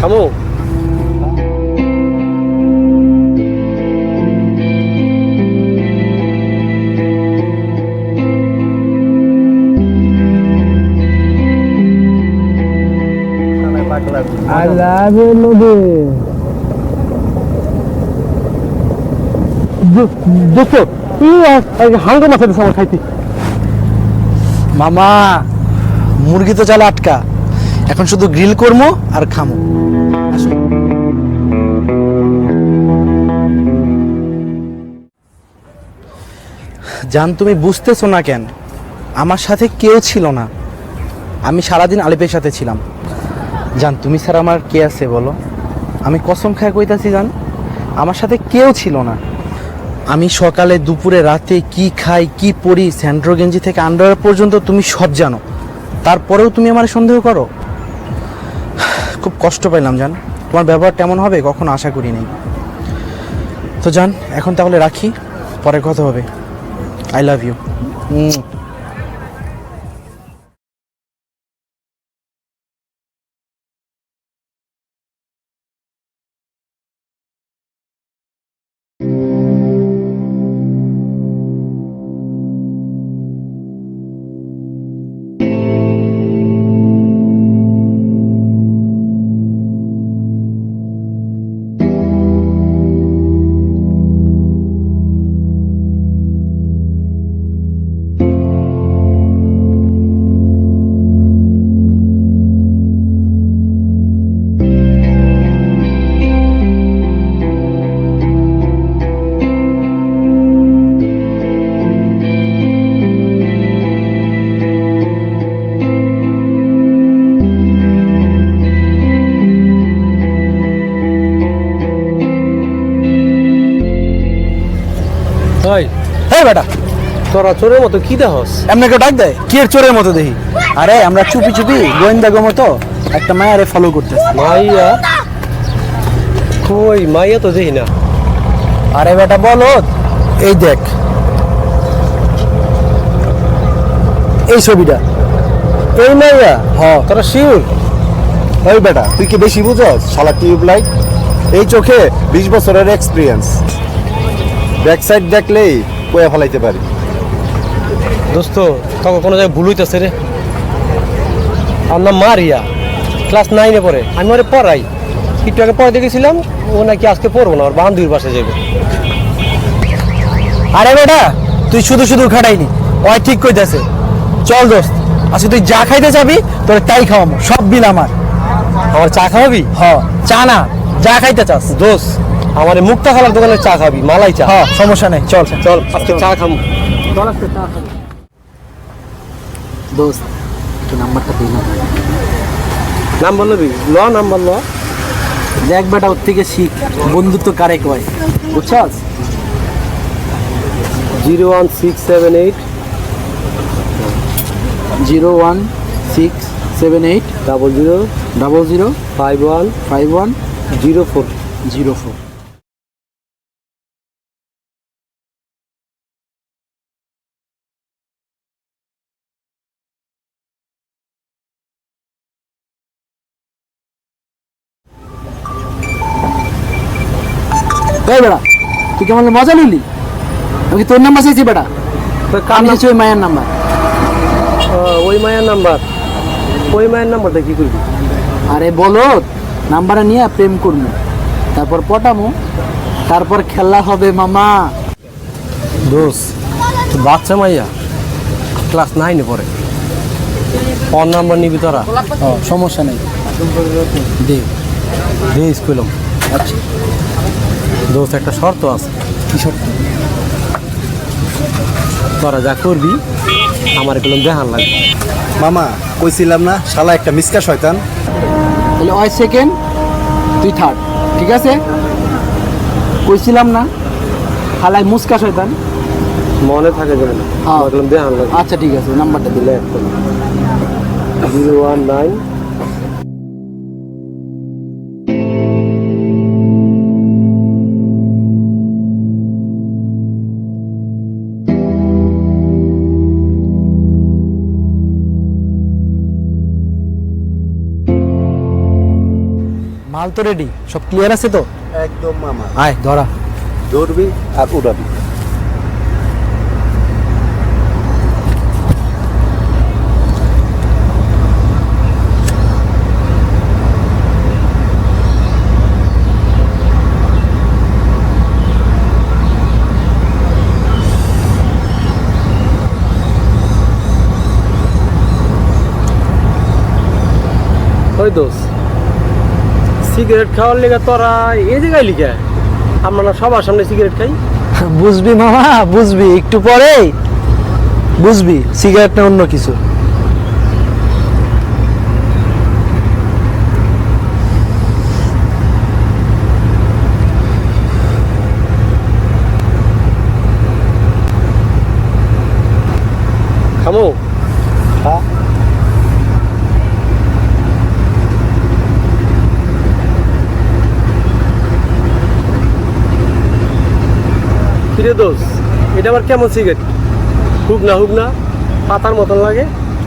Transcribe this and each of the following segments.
থামো I love Nubi. মাথা খাইতে। মামা মুরগি তো চালা আটকা। এখন শুধু গ্রিল করব আর খামো। জান তুমি বুঝতেছো না কেন? আমার সাথে কেউ ছিল না। আমি সারাদিন আলিপের সাথে ছিলাম। জান তুমি স্যার আমার কে আছে বলো? আমি কসম খায় কইতাছি জান আমার সাথে কেউ ছিল না। আমি সকালে, দুপুরে, রাতে কি খাই, কি পরি স্যান্ড্রো গেঞ্জি থেকে আন্ডার পর্যন্ত তুমি সব জানো। তারপরেও তুমি আমার সন্দেহ করো? খুব কষ্ট পাইলাম জান তোমার ব্যবহার তেমন হবে? কখনো আশা করি তো জান এখন তাহলে রাখি, পরে কথা হবে। আই লাভ ইউ তাই হ্যাঁ বেটা। তোরা চোরের মতো কি দেহস এমনি কেউ ডাক দেয় কি চোরের মতো দেখি? আরে আমরা চুপি চুপি মতো একটা মায়ারে ফলো করতেছি। মাইয়া? কই মাইয়া তো দেখি না। আরে বেটা বলো। এই দেখ। এই ছবিটা। এই মাইয়া? হ। তোরা ওই বেটা তুই কি বেশি বুঝস? শালা টিউব লাইট এই চোখে বিশ বছরের এক্সপিরিয়েন্স ব্যাক সাইড দেখলেই কয়ে ফেলাইতে পারি। দোস্ত তখন কোনো জায়গায় ভুল হইতেছে রে। আমার নাম মারিয়া। ক্লাস নাইনে পড়ে। আমি ওরে পড়াই। একটু আগে পড়াতে গেছিলাম ও নাকি আজকে পড়ব না ওর বান্ধবীর বাসে যাবে। আরে বেটা তুই শুধু শুধু খাটাইনি। ওই ঠিক কইতাছে। চল দোস্ত আচ্ছা তুই যা খাইতে যাবি তোর তাই খাওয়াবো সব বিল আমার। আমার চা খাওয়াবি? হ। চা না যা খাইতে চাস। দোষ আমার মুক্তা খালার দোকানে চা খাবি মালাই চা। হ সমস্যা নেই চল। চল আজকে চা খাম। দোস্ত তুই নাম্বারটা দিই না নাম বলবি ল নাম্বার ল। দেখ বেটা ওর থেকে শিখ। বন্ধুত্ব কারে কয়? বুঝছস? Zero one six seven eight. Zero one six seven eight. Double zero. Double zero. Five one. Five one. Zero four. Zero four. বেটা তুই কেমন মজা নিলি আমি তোর নাম্বার চাইছি বেটা? আমি চাইছি ওই মায়ের নাম্বার। ওই মায়ের নাম্বার? ওই মায়ের নাম্বারটা কি করবি? আরে বলো নাম্বারটা নিয়ে প্রেম করব। তারপর পটামো তারপর খেলা হবে মামা। দোষ বাচ্চা মাইয়া ক্লাস নাইনে পড়ে। ওর নাম্বার নিবি তোরা? সমস্যা নেই। দে দে স্কুলম আচ্ছা। দোস্ত একটা শর্ত আছে। কি তোরা যা করবি আমার এগুলো দেখান লাগবে মামা কইছিলাম না শালা একটা মিসকা শয়তান। তাহলে ওই সেকেন্ড তুই থার্ড ঠিক আছে? কইছিলাম না হালাই মুস্কা শয়তান। মনে থাকে যেন হ্যাঁ। দেখান লাগবে আচ্ছা ঠিক আছে নাম্বারটা দিলে একদম জিরো ওয়ান নাইন মাল তো রেডি সব ক্লিয়ার আছে তো? একদম মামা। আয় ধরা। ধরবি আর উড়াবি। Oi, doce. সিগারেট খাওয়ার লেগে তোরা এই জায়গায় লিখে আমরা সবার সামনে সিগারেট খাই। বুঝবি মামা, বুঝবি। একটু পরে বুঝবি সিগারেটটা অন্য কিছু খামো হ্যাঁ কিরে দোষ এটা আবার কেমন সিগারেট হুক না হুক না, পাতার মতন লাগে।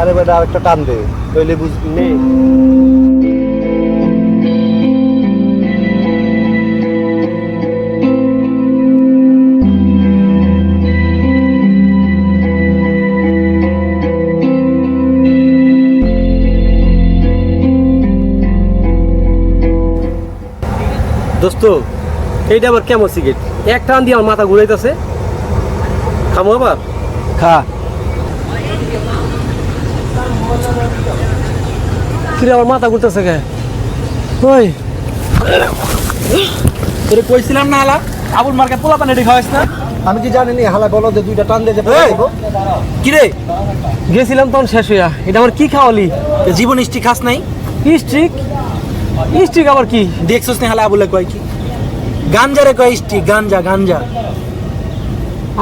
আরে বেটা, আরেকটা টান দে, নইলে বুঝবি। নে। দোস্ত এইটা আবার কেমন সিগারেট? এক টান দিয়ে আমার মাথা ঘুরাইতেছে। খামো আবার? খা। কিরে আমার মাথা ঘুরতেছে কে? ওই। তোরে কইছিলাম না আলা আবুল মার্কেট পোলা পানি খাওয়াইস না? আমি কি জানি নি হালা বলো যে দুইটা টান দিয়ে! কি রে গেছিলাম তখন শেষ হইয়া। এটা আমার কি খাওয়ালি? জীবন হিস্ট্রি খাস নাই? স্ট্রিক স্ট্রিক আবার কি? দেখছস না হালা আবুলে কয় কি? গাঞ্জারে কয় হিস্ট্রি গাঞ্জা গাঞ্জা।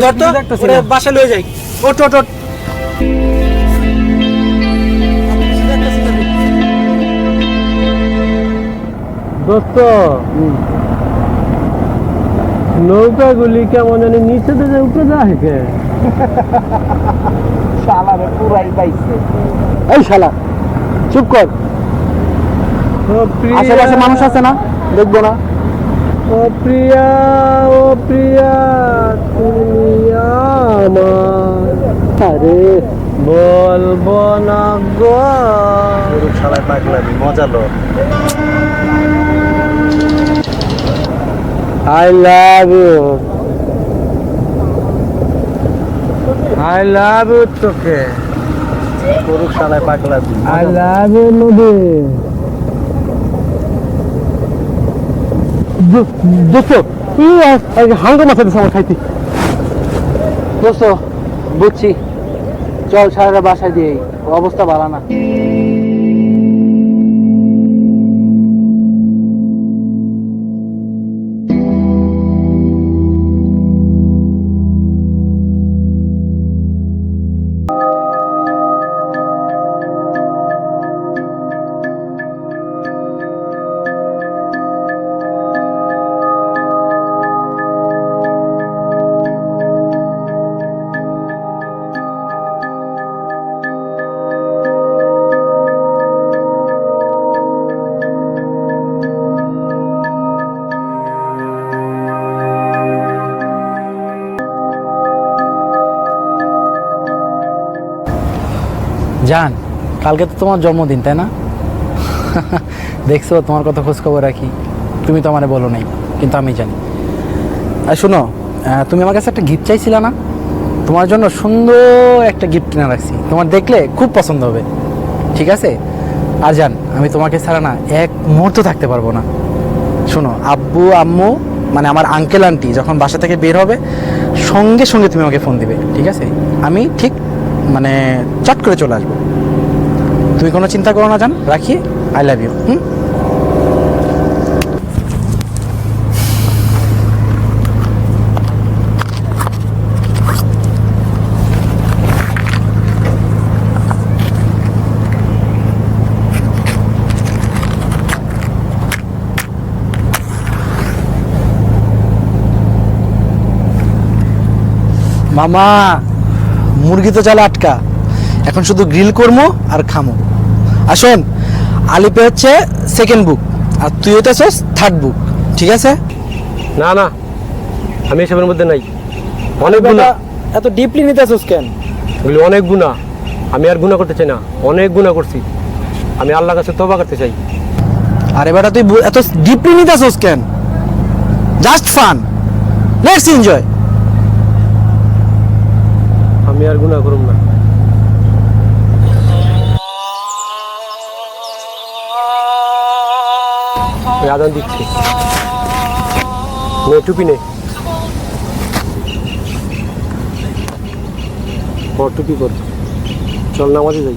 ধর তো। বাসা লয়ে যাই। ওট ওট ওট দোস্ত নৌকাগুলি কেমন জানি নিচে থেকে উপরে যায় কে? শালারে পুরাই পাইছে। এই শালা চুপ কর। আশেপাশে মানুষ আছে না? দেখব না। ও প্রিয়া ও প্রিয়া তুমি আমার। আরে বলব না গো। শালায় পাগলামি মজা লো। I love you. I love you তোকে। গরু শালায় পাগলামি I love you নদী দোস্ত হাঙ্গা মাছ দিচ্ছে আমার খাইতে? দোস্ত, বুঝছি। চল সারা বাসায় দিয়ে অবস্থা ভালো না। জান, কালকে তো তোমার জন্মদিন, তাই না? দেখছ, তোমার কথা খোঁজ খবর রাখি। তুমি তো আমারে বলো নাই, কিন্তু আমি জানি। আর শোনো তুমি আমার কাছে একটা গিফট চাইছিলে না? তোমার জন্য সুন্দর একটা গিফট কিনে রাখছি। তোমার দেখলে খুব পছন্দ হবে। ঠিক আছে? আর জান, আমি তোমাকে ছাড়া না এক মুহূর্ত থাকতে পারব না। শোনো, আব্বু, আম্মু মানে আমার আঙ্কেল আন্টি যখন বাসা থেকে বের হবে, সঙ্গে সঙ্গে তুমি আমাকে ফোন দিবে, ঠিক আছে? আমি ঠিক মানে চট করে চলে আসব। তুমি কোনো চিন্তা করো না, জান। রাখি। আই লাভ ইউ হুম? মামা! মুরগি তো চালে আটকা। এখন শুধু গ্রিল করব আর খামো। আর শোন আলিপে হচ্ছে সেকেন্ড বুক আর তুই হইতেছস থার্ড বুক ঠিক আছে? না না আমি এসবের মধ্যে নাই। অনেক গুণা। এত ডিপলি নিতেছস কেন? বলি অনেক গুণা। আমি আর গুণা করতে চাই না। অনেক গুণা করছি। আমি আল্লাহর কাছে তবা করতে চাই। আরে বেটা তুই এত ডিপলি নিতেছস কেন? জাস্ট ফান লেটস এনজয় আমি আর গুণা করুম না। আদান দিচ্ছে। নে, টুপি নে। টুপি কর চল নামাজে যাই।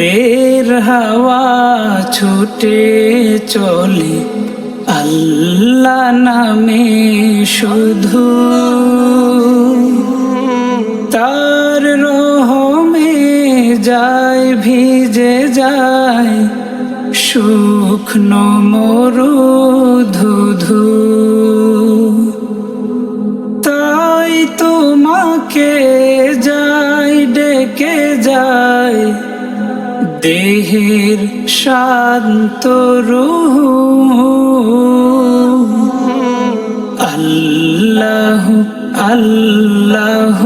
ভোরের হাওয়া ছুটে চলে আল্লাহ নামে শুধু। তার রহমে যায়, ভিজে যায়, শুকনো মরু ধুধু তাই তোমাকে যাই ডেকে যায় দেহের শান্ত রূহ আল্লাহ আল্লাহ।